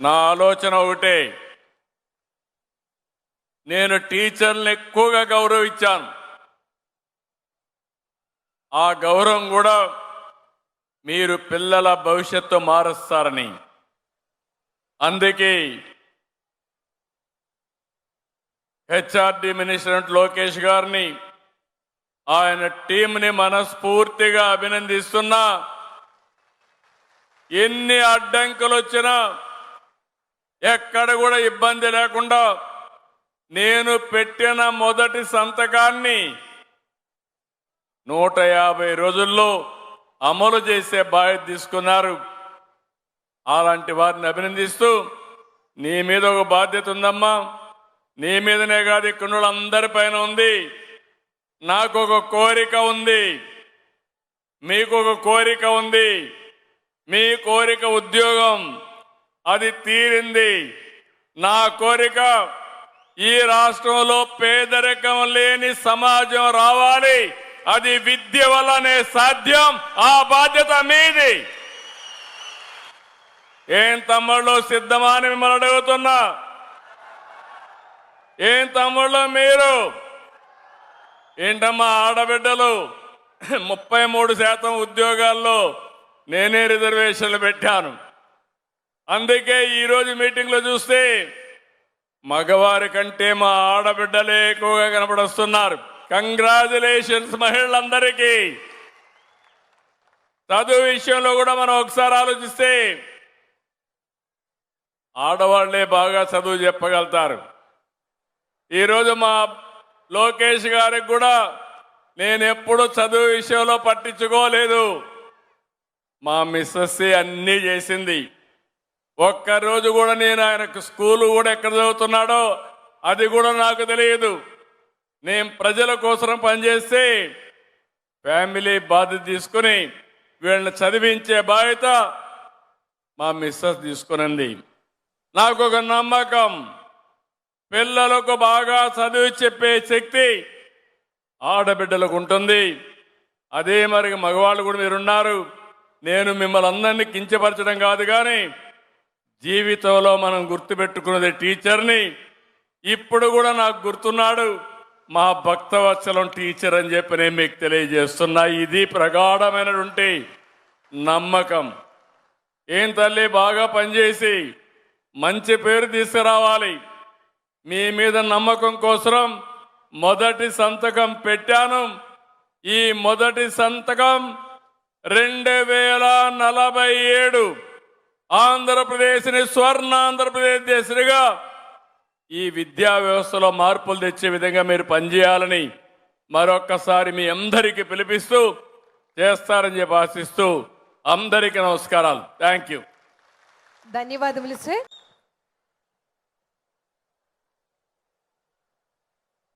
నా ఆలోచన ఒకటే. నేను టీచర్ని ఎక్కువగా గౌరవించాను. ఆ గౌరవం కూడా మీరు పిల్లల భవిష్యత్తు మారుస్తారని. అందుకే హెచ్ఆర్డి మినిస్టర్ లోకేష్ గారిని ఆయన టీంని మనస్ఫూర్తిగా అభినందిస్తున్నా. ఎన్ని అడ్డంకులు వచ్చినా ఎక్కడ కూడా ఇబ్బంది లేకుండా నేను పెట్టిన మొదటి సంతకాన్ని నూట యాభై రోజుల్లో అమలు చేసే బాధ్యత తీసుకున్నారు. అలాంటి వారిని అభినందిస్తూ నీ మీద ఒక బాధ్యత ఉందమ్మా. నీ మీదనే కాదు ఇక్కడ అందరి పైన ఉంది. నాకు ఒక కోరిక ఉంది. మీకు ఒక కోరిక ఉంది. మీ కోరిక ఉద్యోగం. అది తీరింది. నా కోరిక ఈ రాష్ట్రంలో పేదరికం లేని సమాజం రావాలి. అది విద్య వల్లనే సాధ్యం. ఆ బాధ్యత మీది. ఏం తమ్ముళ్ళు సిద్ధమా అని మిమ్మల్ని అడుగుతున్నా. ఏం తమ్ముళ్ళు మీరు? ఏంటమ్మా ఆడబిడ్డలు? ముప్పై మూడు శాతం ఉద్యోగాల్లో నేనే రిజర్వేషన్లు పెట్టాను. అందుకే ఈరోజు మీటింగ్లో చూస్తే మగవారి కంటే మా ఆడబిడ్డలే ఎక్కువగా కనపడొస్తున్నారు. కంగ్రాచులేషన్స్ మహిళలందరికీ. చదువు విషయంలో కూడా మనం ఒకసారి ఆలోచిస్తే ఆడవాళ్ళే బాగా చదువు చెప్పగలుగుతారు. ఈరోజు మా లోకేష్ గారికి కూడా నేను ఎప్పుడు చదువు విషయంలో పట్టించుకోలేదు. మా మిస్సెస్ అన్నీ చేసింది. ఒక్కరోజు కూడా నేను ఆయనకు స్కూలు కూడా ఎక్కడ చదువుతున్నాడో అది కూడా నాకు తెలియదు. నేను ప్రజల కోసం పనిచేస్తే ఫ్యామిలీ బాధ్యత తీసుకుని వీళ్ళని చదివించే బాధ్యత మా మిస్సెస్ తీసుకునింది. నాకు ఒక నమ్మకం. పిల్లలకు బాగా చదివి చెప్పే శక్తి ఆడబిడ్డలకు ఉంటుంది. అదే మరి మగవాళ్ళు కూడా మీరున్నారు. నేను మిమ్మల్ని అందరినీ కించపరచడం కాదు కానీ జీవితంలో మనం గుర్తుపెట్టుకున్నది టీచర్ని. ఇప్పుడు కూడా నాకు గుర్తున్నాడు మా భక్తవత్సలం టీచర్ అని చెప్పి నేను మీకు తెలియజేస్తున్నా. ఇది ప్రగాఢమైనటువంటి నమ్మకం. ఏం తల్లి బాగా పనిచేసి మంచి పేరు తీసుకురావాలి. మీ మీద నమ్మకం కోసం మొదటి సంతకం పెట్టాను. ఈ మొదటి సంతకం రెండు వేల నలభై ఏడు ఆంధ్రప్రదేశ్ని స్వర్ణ ఆంధ్రప్రదేశ్ దేశంగా ఈ విద్యా వ్యవస్థలో మార్పులు తెచ్చే విధంగా మీరు పనిచేయాలని మరొక్కసారి మీ అందరికీ పిలిపిస్తూ చేస్తారని చెప్పి ఆశిస్తూ అందరికీ నమస్కారాలు. Thank you. ధన్యవాదములు సార్.